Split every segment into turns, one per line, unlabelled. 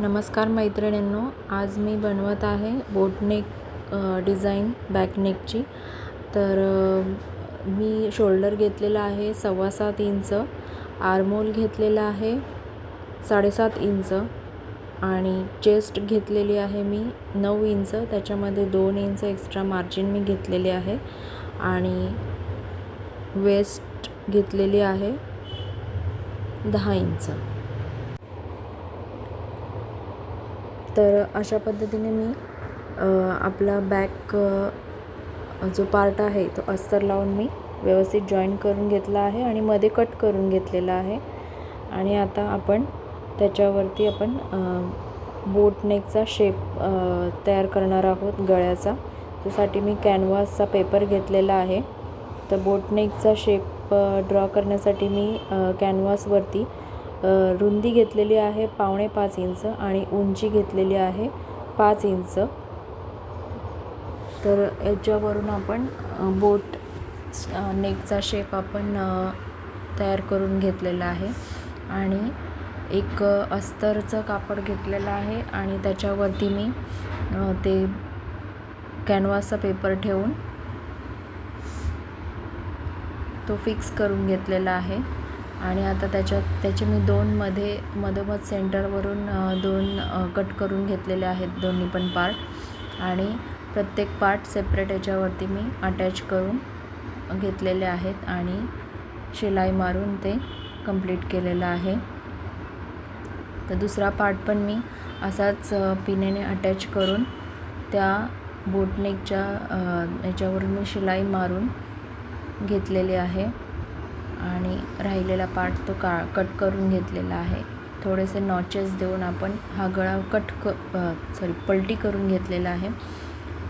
नमस्कार मैत्रिणींनो आज मी बनवत आहे बोटनेक डिझाईन बॅकनेकची तर मी शोल्डर घेतलेला आहे सव्वा सात इंच आर्मोल घेतलेला आहे साडेसात इंच आणि चेस्ट घेतलेली आहे मी नऊ इंच. त्याच्यामध्ये दोन इंच एक्स्ट्रा मार्जिन मी घेतलेली आहे आणि वेस्ट घेतलेली आहे दहा इंच. तर अशा पद्धतीने मी आपला बॅक जो पार्ट आहे तो अस्तर लावून मी व्यवस्थित जॉईन करून घेतला आहे आणि मध्ये कट करून घेतलेला आहे. आणि आता आपण त्याच्यावरती आपण बोटनेकचा शेप तयार करणार आहोत गळ्याचा. त्यासाठी मी कॅनव्हासचा पेपर घेतलेला आहे. तर बोटनेकचा शेप ड्रॉ करण्यासाठी मी कॅनव्हासवरती रुंदी घेतलेली आहे पावणे पाच इंच आणि उंची घेतलेली आहे पाच इंच. तर याच्यावरून आपण बोट नेकचा शेप आपण तयार करून घेतलेला आहे. आणि एक अस्तरचं कापड घेतलेलं आहे आणि त्याच्यावरती मी ते कॅनव्हासचा पेपर ठेवून तो फिक्स करून घेतलेला आहे. आणि आता त्याच्यात त्याचे मी दोन मध्ये मधोमध सेंटरवरून दोन कट करून घेतलेले आहेत. दोन्ही पण पार्ट आणि प्रत्येक पार्ट सेपरेट याच्यावरती मी अटॅच करून घेतलेले आहेत आणि शिलाई मारून ते कंप्लीट केलेलं आहे. तर दुसरा पार्ट पण मी असाच पिनेने अटॅच करून त्या बोटनेकच्या याच्यावरून मी शिलाई मारून घेतलेली आहे. आणि राहिलेला पार्ट तो का कट करून घेतलेला आहे. थोडेसे नॉचेस देऊन आपण हा गळा कट क सॉरी पलटी करून घेतलेला आहे.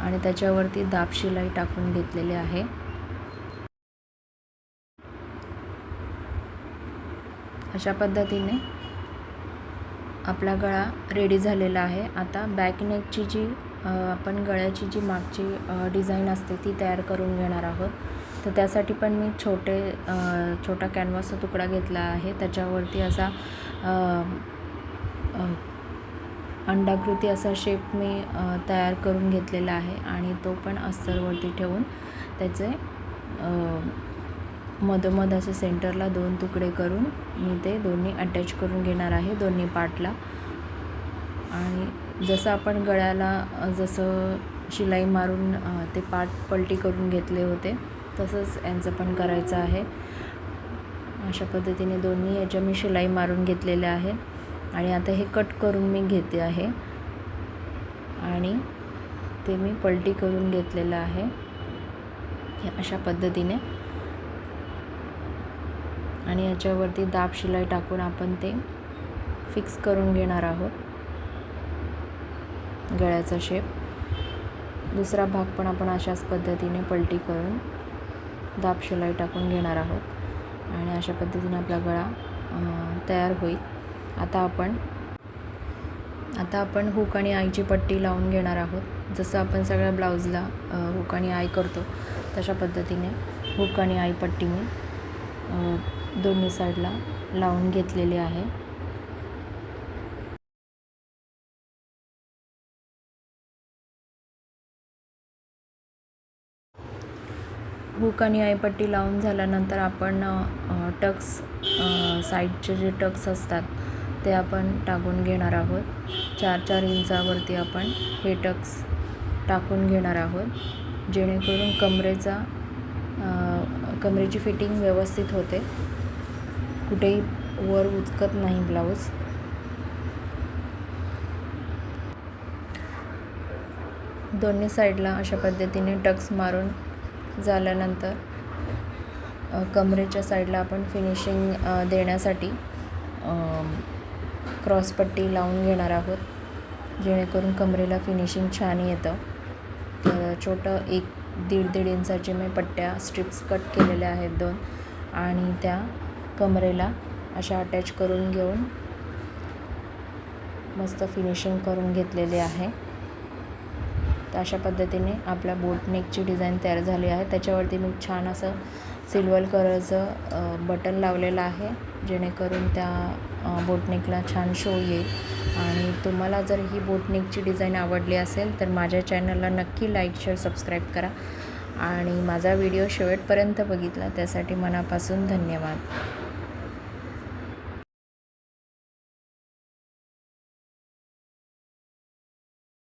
आणि त्याच्यावरती दाब शिलाई टाकून घेतलेली आहे. अशा पद्धतीने आपला गळा रेडी झालेला आहे. आता बॅक नेकची जी आपण गळ्याची जी मागची डिझाईन असते ती तयार करून घेणार आहोत. तर त्यासाठी पण मी छोटे छोटा कॅनव्हासचा तुकडा घेतला आहे. त्याच्यावरती असा अंडाकृती असा शेप मी तयार करून घेतलेला आहे आणि तो पण अस्तरवरती ठेवून त्याचे मधोमध असे सेंटरला दोन तुकडे करून मी ते दोन्ही अटॅच करून घेणार आहे दोन्ही पार्टला आणि जसं आपण गळ्याला जसं शिलाई मारून ते पाट पलटी करून घेतले होते तसंच यांचं पण करायचं आहे. अशा पद्धतीने दोन्ही याच्या मी शिलाई मारून घेतलेल्या आहे आणि आता हे कट करून मी घेते आहे. आणि ते मी पलटी करून घेतलेलं आहे. हे अशा पद्धतीने. आणि याच्यावरती दाब शिलाई टाकून आपण ते फिक्स करून घेणार आहोत. गळ्याचा शेप दुसरा भाग पण आपण अशाच पद्धतीने पलटी करून दाब शिलाई टाकून घेणार आहोत. आणि अशा पद्धतीने आपला गळा तयार होईल. आता आपण आता आपण हुक आणि आईची पट्टी लावून घेणार आहोत. जसं आपण सगळ्या ब्लाऊजला हुक आणि आई करतो तशा पद्धतीने हुक आणि आई पट्टी मी दोन्ही साईडला लावून घेतलेली आहे. हुक आणि आईपट्टी लावून झाल्यानंतर आपण टक्स साईडचे जे टक्स असतात ते आपण टाकून घेणार आहोत. चार चार इंचावरती आपण हे टक्स टाकून घेणार आहोत. जेणेकरून कमरेचा कमरेची फिटिंग व्यवस्थित होते. कुठेही वर उचकत नाही ब्लाऊज. दोन्ही साईडला अशा पद्धतीने टक्स मारून झाल्यानंतर कमरेच्या साईडला आपण फिनिशिंग देण्यासाठी क्रॉसपट्टी लावून घेणार आहोत जेणेकरून कमरेला फिनिशिंग छान येतं. तर छोटं एक दीड दीड इंचाचे मी पट्ट्या स्ट्रिप्स कट केलेल्या आहेत दोन आणि त्या कमरेला अशा अटॅच करून घेऊन मस्त फिनिशिंग करून घेतलेले आहे. तर अशा पद्धतीने आपल्या बोट नेकची डिझाईन तयार झाली आहे. त्याच्यावरती मी छान असं सिल्वर कलरचं बटन लावलेलं आहे. जेणेकरून त्या बोटनेकला छान शो येईल. आणि तुम्हाला जर ही बोटनेकची डिझाईन आवडली असेल तर माझ्या चॅनलला नक्की लाईक शेअर सबस्क्राईब करा. आणि माझा व्हिडिओ शेवटपर्यंत बघितला त्यासाठी मनापासून धन्यवाद.